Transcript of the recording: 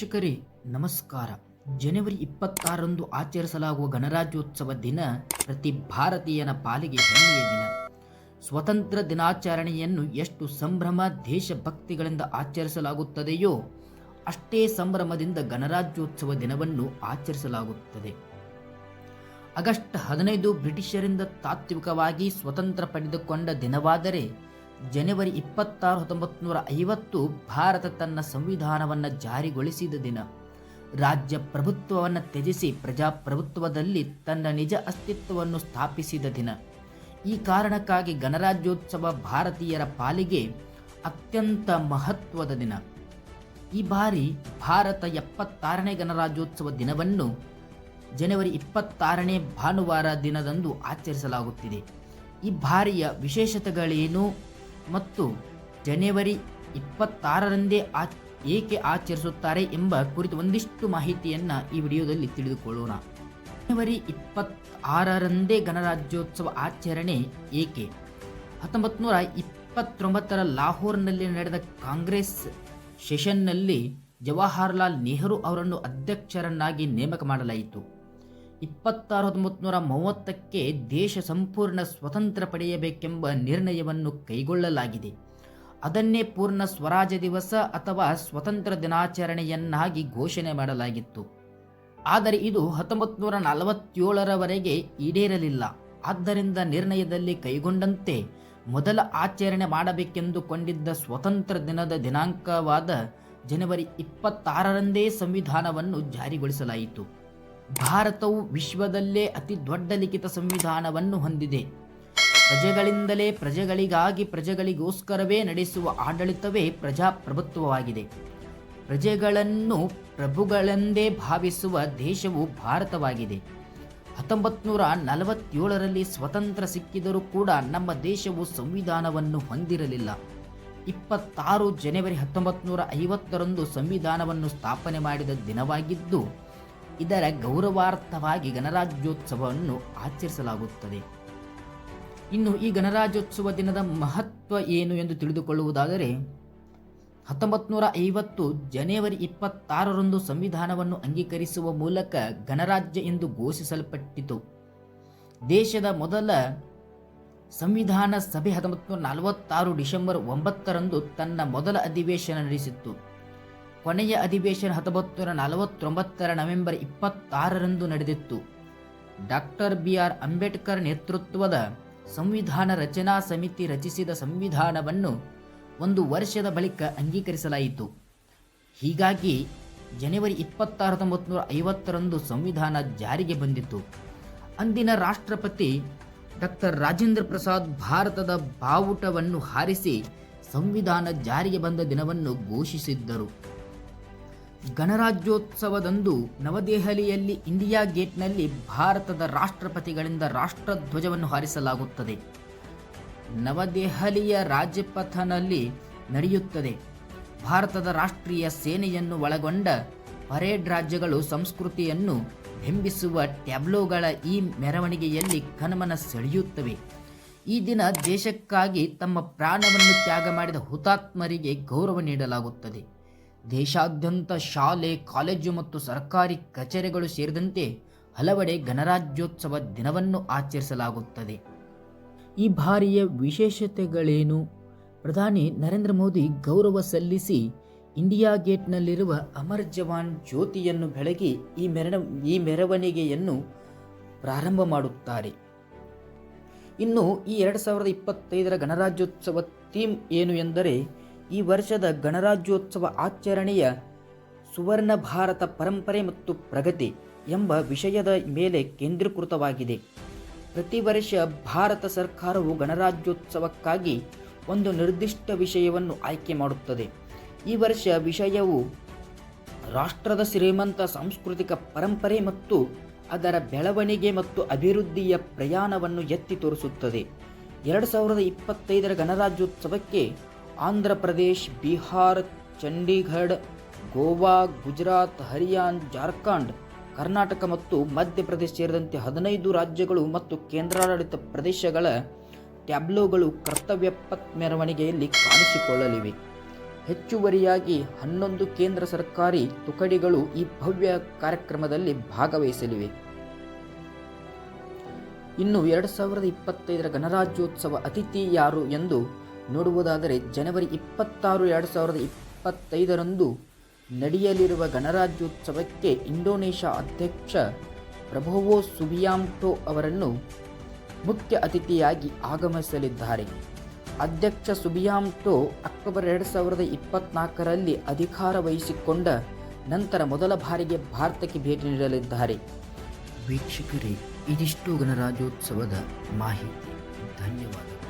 ವೀಕ್ಷಕರೇ, ನಮಸ್ಕಾರ. ಜನವರಿ ಇಪ್ಪತ್ತಾರರಂದು ಆಚರಿಸಲಾಗುವ ಗಣರಾಜ್ಯೋತ್ಸವ ದಿನ ಪ್ರತಿ ಭಾರತೀಯನ ಪಾಲಿಗೆ ಹೆಮ್ಮೆಯ ದಿನ. ಸ್ವತಂತ್ರ ದಿನಾಚರಣೆಯನ್ನು ಎಷ್ಟು ಸಂಭ್ರಮ, ದೇಶಭಕ್ತಿಗಳಿಂದ ಆಚರಿಸಲಾಗುತ್ತದೆಯೋ, ಅಷ್ಟೇ ಸಂಭ್ರಮದಿಂದ ಗಣರಾಜ್ಯೋತ್ಸವ ದಿನವನ್ನು ಆಚರಿಸಲಾಗುತ್ತದೆ. ಆಗಸ್ಟ್ ಹದಿನೈದು ಬ್ರಿಟಿಷರಿಂದ ತಾತ್ವಿಕವಾಗಿ ಸ್ವತಂತ್ರ ಪಡೆದುಕೊಂಡ ದಿನವಾದರೆ ಜನವರಿ ಇಪ್ಪತ್ತಾರು ಹತ್ತೊಂಬತ್ತು ನೂರ ಐವತ್ತು ಭಾರತ ತನ್ನ ಸಂವಿಧಾನವನ್ನು ಜಾರಿಗೊಳಿಸಿದ ದಿನ. ರಾಜ್ಯ ಪ್ರಭುತ್ವವನ್ನು ತ್ಯಜಿಸಿ ಪ್ರಜಾಪ್ರಭುತ್ವದಲ್ಲಿ ತನ್ನ ನಿಜ ಅಸ್ತಿತ್ವವನ್ನು ಸ್ಥಾಪಿಸಿದ ದಿನ. ಈ ಕಾರಣಕ್ಕಾಗಿ ಗಣರಾಜ್ಯೋತ್ಸವ ಭಾರತೀಯರ ಪಾಲಿಗೆ ಅತ್ಯಂತ ಮಹತ್ವದ ದಿನ. ಈ ಬಾರಿ ಭಾರತ ಎಪ್ಪತ್ತಾರನೇ ಗಣರಾಜ್ಯೋತ್ಸವ ದಿನವನ್ನು ಜನವರಿ ಇಪ್ಪತ್ತಾರನೇ ಭಾನುವಾರ ದಿನದಂದು ಆಚರಿಸಲಾಗುತ್ತಿದೆ. ಈ ಬಾರಿಯ ವಿಶೇಷತೆಗಳೇನು? ಮತ್ತು ಜನವರಿ ಇಪ್ಪತ್ತಾರರಂದೇ ಆ ಏಕೆ ಆಚರಿಸುತ್ತಾರೆ ಎಂಬ ಕುರಿತು ಒಂದಿಷ್ಟು ಮಾಹಿತಿಯನ್ನು ಈ ವಿಡಿಯೋದಲ್ಲಿ ತಿಳಿದುಕೊಳ್ಳೋಣ. ಜನವರಿ ಇಪ್ಪತ್ತಾರರಂದೇ ಗಣರಾಜ್ಯೋತ್ಸವ ಆಚರಣೆ ಏಕೆ? ಹತ್ತೊಂಬತ್ತು ನೂರ ಇಪ್ಪತ್ತೊಂಬತ್ತರ ಲಾಹೋರ್ನಲ್ಲಿ ನಡೆದ ಕಾಂಗ್ರೆಸ್ ಸೆಷನ್ನಲ್ಲಿ ಜವಾಹರ್ಲಾಲ್ ನೆಹರು ಅವರನ್ನು ಅಧ್ಯಕ್ಷರನ್ನಾಗಿ ನೇಮಕ ಮಾಡಲಾಯಿತು. ಇಪ್ಪತ್ತಾರು ಹತ್ತೊಂಬತ್ತು ಮೂವತ್ತಕ್ಕೆ ದೇಶ ಸಂಪೂರ್ಣ ಸ್ವತಂತ್ರ ಪಡೆಯಬೇಕೆಂಬ ನಿರ್ಣಯವನ್ನು ಕೈಗೊಳ್ಳಲಾಗಿದೆ. ಅದನ್ನೇ ಪೂರ್ಣ ಸ್ವರಾಜ್ಯ ದಿವಸ ಅಥವಾ ಸ್ವತಂತ್ರ ದಿನಾಚರಣೆಯನ್ನಾಗಿ ಘೋಷಣೆ ಮಾಡಲಾಗಿತ್ತು. ಆದರೆ ಇದು ಹತ್ತೊಂಬತ್ತು ನೂರ ನಲವತ್ತೇಳರವರೆಗೆ ಈಡೇರಲಿಲ್ಲ. ಆದ್ದರಿಂದ ನಿರ್ಣಯದಲ್ಲಿ ಕೈಗೊಂಡಂತೆ ಮೊದಲ ಆಚರಣೆ ಮಾಡಬೇಕೆಂದುಕೊಂಡಿದ್ದ ಸ್ವತಂತ್ರ ದಿನದ ದಿನಾಂಕವಾದ ಜನವರಿ ಇಪ್ಪತ್ತಾರರಂದೇ ಸಂವಿಧಾನವನ್ನು ಜಾರಿಗೊಳಿಸಲಾಯಿತು. ಭಾರತವು ವಿಶ್ವದಲ್ಲೇ ಅತಿ ದೊಡ್ಡ ಲಿಖಿತ ಸಂವಿಧಾನವನ್ನು ಹೊಂದಿದೆ. ಪ್ರಜೆಗಳಿಂದಲೇ ಪ್ರಜೆಗಳಿಗಾಗಿ ಪ್ರಜೆಗಳಿಗೋಸ್ಕರವೇ ನಡೆಸುವ ಆಡಳಿತವೇ ಪ್ರಜಾಪ್ರಭುತ್ವವಾಗಿದೆ. ಪ್ರಜೆಗಳನ್ನು ಪ್ರಭುಗಳೆಂದೇ ಭಾವಿಸುವ ದೇಶವು ಭಾರತವಾಗಿದೆ. ಹತ್ತೊಂಬತ್ತು ನೂರ ನಲವತ್ತೇಳರಲ್ಲಿ ಸ್ವತಂತ್ರ ಸಿಕ್ಕಿದರೂ ಕೂಡ ನಮ್ಮ ದೇಶವು ಸಂವಿಧಾನವನ್ನು ಹೊಂದಿರಲಿಲ್ಲ. ಇಪ್ಪತ್ತಾರು ಜನವರಿ ಹತ್ತೊಂಬತ್ತು ನೂರ ಐವತ್ತರಂದು ಸಂವಿಧಾನವನ್ನು ಸ್ಥಾಪನೆ ಮಾಡಿದ ದಿನವಾಗಿದ್ದು ಇದರ ಗೌರವಾರ್ಥವಾಗಿ ಗಣರಾಜ್ಯೋತ್ಸವವನ್ನು ಆಚರಿಸಲಾಗುತ್ತದೆ. ಇನ್ನು ಈ ಗಣರಾಜ್ಯೋತ್ಸವ ದಿನದ ಮಹತ್ವ ಏನು ಎಂದು ತಿಳಿದುಕೊಳ್ಳುವುದಾದರೆ ಹತ್ತೊಂಬತ್ತು ನೂರ ಐವತ್ತು ಜನವರಿ ಇಪ್ಪತ್ತಾರರಂದು ಸಂವಿಧಾನವನ್ನು ಅಂಗೀಕರಿಸುವ ಮೂಲಕ ಗಣರಾಜ್ಯ ಎಂದು ಘೋಷಿಸಲ್ಪಟ್ಟಿತು. ದೇಶದ ಮೊದಲ ಸಂವಿಧಾನ ಸಭೆ ಹತ್ತೊಂಬತ್ತು ನಲವತ್ತಾರು ಡಿಸೆಂಬರ್ ಒಂಬತ್ತರಂದು ತನ್ನ ಮೊದಲ ಅಧಿವೇಶನ ನಡೆಸಿತ್ತು. ಕೊನೆಯ ಅಧಿವೇಶನ ಹತ್ತೊಂಬತ್ತು ನೂರ ನಲವತ್ತೊಂಬತ್ತರ ನವೆಂಬರ್ ಇಪ್ಪತ್ತಾರರಂದು ನಡೆದಿತ್ತು. ಡಾಕ್ಟರ್ ಬಿ ಆರ್ ಅಂಬೇಡ್ಕರ್ ನೇತೃತ್ವದ ಸಂವಿಧಾನ ರಚನಾ ಸಮಿತಿ ರಚಿಸಿದ ಸಂವಿಧಾನವನ್ನು ಒಂದು ವರ್ಷದ ಬಳಿಕ ಅಂಗೀಕರಿಸಲಾಯಿತು. ಹೀಗಾಗಿ ಜನವರಿ ಇಪ್ಪತ್ತಾರು ಹತ್ತೊಂಬತ್ತು ನೂರ ಐವತ್ತರಂದು ಸಂವಿಧಾನ ಜಾರಿಗೆ ಬಂದಿತು ಅಂದಿನ ರಾಷ್ಟ್ರಪತಿ ಡಾಕ್ಟರ್ ರಾಜೇಂದ್ರ ಪ್ರಸಾದ್ ಭಾರತದ ಬಾವುಟವನ್ನು ಹಾರಿಸಿ ಸಂವಿಧಾನ ಜಾರಿಗೆ ಬಂದ ದಿನವನ್ನು ಘೋಷಿಸಿದ್ದರು. ಗಣರಾಜ್ಯೋತ್ಸವದಂದು ನವದೆಹಲಿಯಲ್ಲಿ ಇಂಡಿಯಾ ಗೇಟ್ನಲ್ಲಿ ಭಾರತದ ರಾಷ್ಟ್ರಪತಿಗಳಿಂದ ರಾಷ್ಟ್ರಧ್ವಜವನ್ನು ಹಾರಿಸಲಾಗುತ್ತದೆ. ನವದೆಹಲಿಯ ರಾಜಪಥನಲ್ಲಿ ನಡೆಯುತ್ತದೆ. ಭಾರತದ ರಾಷ್ಟ್ರೀಯ ಸೇನೆಯನ್ನು ಒಳಗೊಂಡ ಪರೇಡ್ ರಾಜ್ಯಗಳು ಸಂಸ್ಕೃತಿಯನ್ನು ಬಿಂಬಿಸುವ ಟ್ಯಾಬ್ಲೋಗಳ ಈ ಮೆರವಣಿಗೆಯಲ್ಲಿ ಕನಮನ ಸೆಳೆಯುತ್ತವೆ ಈ ದಿನ ದೇಶಕ್ಕಾಗಿ ತಮ್ಮ ಪ್ರಾಣವನ್ನು ತ್ಯಾಗ ಮಾಡಿದ ಹುತಾತ್ಮರಿಗೆ ಗೌರವ ನೀಡಲಾಗುತ್ತದೆ. ದೇಶಾದ್ಯಂತ ಶಾಲೆ, ಕಾಲೇಜು ಮತ್ತು ಸರ್ಕಾರಿ ಕಚೇರಿಗಳು ಸೇರಿದಂತೆ ಹಲವೆಡೆ ಗಣರಾಜ್ಯೋತ್ಸವ ದಿನವನ್ನು ಆಚರಿಸಲಾಗುತ್ತದೆ. ಈ ಬಾರಿಯ ವಿಶೇಷತೆಗಳೇನು? ಪ್ರಧಾನಿ ನರೇಂದ್ರ ಮೋದಿ ಗೌರವ ಸಲ್ಲಿಸಿ ಇಂಡಿಯಾ ಗೇಟ್ನಲ್ಲಿರುವ ಅಮರ್ ಜವಾನ್ ಜ್ಯೋತಿಯನ್ನು ಬೆಳಗಿ ಈ ಮೆರಣ, ಈ ಮೆರವಣಿಗೆಯನ್ನು ಪ್ರಾರಂಭ ಮಾಡುತ್ತಾರೆ. ಇನ್ನು ಈ ಎರಡು ಸಾವಿರದ ಇಪ್ಪತ್ತೈದರ ಗಣರಾಜ್ಯೋತ್ಸವ ಥೀಮ್ ಏನು ಎಂದರೆ ಈ ವರ್ಷದ ಗಣರಾಜ್ಯೋತ್ಸವ ಆಚರಣೆಯ ಸುವರ್ಣ ಭಾರತ ಪರಂಪರೆ ಮತ್ತು ಪ್ರಗತಿ ಎಂಬ ವಿಷಯದ ಮೇಲೆ ಕೇಂದ್ರೀಕೃತವಾಗಿದೆ. ಪ್ರತಿ ವರ್ಷ ಭಾರತ ಸರ್ಕಾರವು ಗಣರಾಜ್ಯೋತ್ಸವಕ್ಕಾಗಿ ಒಂದು ನಿರ್ದಿಷ್ಟ ವಿಷಯವನ್ನು ಆಯ್ಕೆ ಮಾಡುತ್ತದೆ. ಈ ವರ್ಷ ವಿಷಯವು ರಾಷ್ಟ್ರದ ಶ್ರೀಮಂತ ಸಾಂಸ್ಕೃತಿಕ ಪರಂಪರೆ ಮತ್ತು ಅದರ ಬೆಳವಣಿಗೆ ಮತ್ತು ಅಭಿವೃದ್ಧಿಯ ಪ್ರಯಾಣವನ್ನು ಎತ್ತಿ ತೋರಿಸುತ್ತದೆ. ಎರಡು ಸಾವಿರದ ಇಪ್ಪತ್ತೈದರ ಗಣರಾಜ್ಯೋತ್ಸವಕ್ಕೆ ಆಂಧ್ರ ಪ್ರದೇಶ್, ಬಿಹಾರ್ ಚಂಡೀಗಢ ಗೋವಾ, ಗುಜರಾತ್, ಹರಿಯಾಣ, ಜಾರ್ಖಂಡ್, ಕರ್ನಾಟಕ ಮತ್ತು ಮಧ್ಯಪ್ರದೇಶ ಸೇರಿದಂತೆ ಹದಿನೈದು ರಾಜ್ಯಗಳು ಮತ್ತು ಕೇಂದ್ರಾಡಳಿತ ಪ್ರದೇಶಗಳ ಟ್ಯಾಬ್ಲೋಗಳು ಕರ್ತವ್ಯ ಪತ್ ಮೆರವಣಿಗೆಯಲ್ಲಿ ಕಾಣಿಸಿಕೊಳ್ಳಲಿವೆ. ಹೆಚ್ಚುವರಿಯಾಗಿ ಹನ್ನೊಂದು ಕೇಂದ್ರ ಸರ್ಕಾರಿ ತುಕಡಿಗಳು ಈ ಭವ್ಯ ಕಾರ್ಯಕ್ರಮದಲ್ಲಿ ಭಾಗವಹಿಸಲಿವೆ. ಇನ್ನು ಎರಡು ಸಾವಿರದ ಇಪ್ಪತ್ತೈದರ ಗಣರಾಜ್ಯೋತ್ಸವ ಅತಿಥಿ ಯಾರು ಎಂದು ನೋಡುವುದಾದರೆ ಜನವರಿ ಇಪ್ಪತ್ತಾರು, ಎರಡು ಸಾವಿರದ ಇಪ್ಪತ್ತೈದರಂದು ನಡೆಯಲಿರುವ ಗಣರಾಜ್ಯೋತ್ಸವಕ್ಕೆ ಇಂಡೋನೇಷ್ಯಾ ಅಧ್ಯಕ್ಷ ಪ್ರಭೋವೋ ಸುಬಿಯಾಂಟೋ ಅವರನ್ನು ಮುಖ್ಯ ಅತಿಥಿಯಾಗಿ ಆಗಮಿಸಲಿದ್ದಾರೆ. ಅಧ್ಯಕ್ಷ ಸುಬಿಯಾಂಟೋ ಅಕ್ಟೋಬರ್ ಎರಡು ಸಾವಿರದ ಇಪ್ಪತ್ನಾಲ್ಕರಲ್ಲಿ ಅಧಿಕಾರ ವಹಿಸಿಕೊಂಡ ನಂತರ ಮೊದಲ ಬಾರಿಗೆ ಭಾರತಕ್ಕೆ ಭೇಟಿ ನೀಡಲಿದ್ದಾರೆ. ವೀಕ್ಷಕರೇ, ಇದಿಷ್ಟು ಗಣರಾಜ್ಯೋತ್ಸವದ ಮಾಹಿತಿ. ಧನ್ಯವಾದಗಳು.